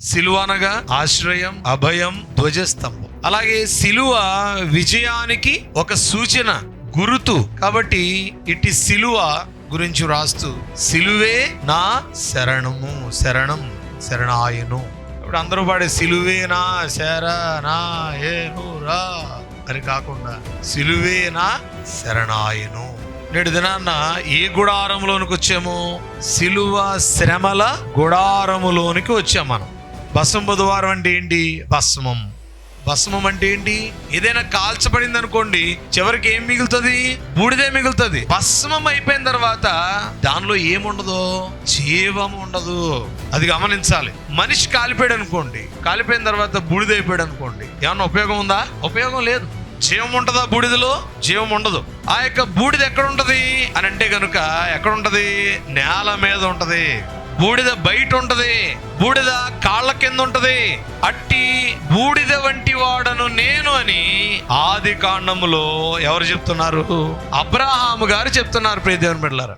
సిలువనగా ఆశ్రయం అభయం ధ్వజస్తంభం. అలాగే సిలువ విజయానికి ఒక సూచన గురుతు. కాబట్టి ఇట్టి సిలువ గురించి రాస్తూ సిలువే నా శరణము శరణం శరణాయను. ఇప్పుడు అందరూ పాడే సిలువే నా శర నా రా అని కాకుండా సిలువే నా శరణాయను. నేడు దినాన్న ఏ గుడారంలోనికి వచ్చాము? సిలువ శ్రమల గుడారములోనికి వచ్చాం మనం. భస్మం బుధవారం అంటే ఏంటి? భస్మం భస్మం అంటే ఏంటి? ఏదైనా కాల్చబడింది అనుకోండి చివరికి ఏం మిగులుతుంది? బూడిదే మిగులుతుంది. భస్మం అయిపోయిన తర్వాత దానిలో ఏముండదు? జీవం ఉండదు. అది గమనించాలి. మనిషి కాలిపోయాడు అనుకోండి కాలిపోయిన తర్వాత బూడిదైపోయాడు అనుకోండి ఏమన్నా ఉపయోగం ఉందా? ఉపయోగం లేదు. జీవం ఉంటుందా బూడిదలో? జీవం ఉండదు. ఆ యొక్క బూడిద ఎక్కడ ఉంటది? అని అంటే కనుక ఎక్కడ ఉంటది? నేల మీద ఉంటది. బూడిద బయట ఉంటది బూడిద కాళ్ళ కింద ఉంటది అట్టి బూడిద వంటి వాడను నేను అని ఆది కాండములో ఎవరు చెప్తున్నారు? అబ్రహాము గారు చెప్తున్నారు ప్రియదేవన్ బిడ్డలారా.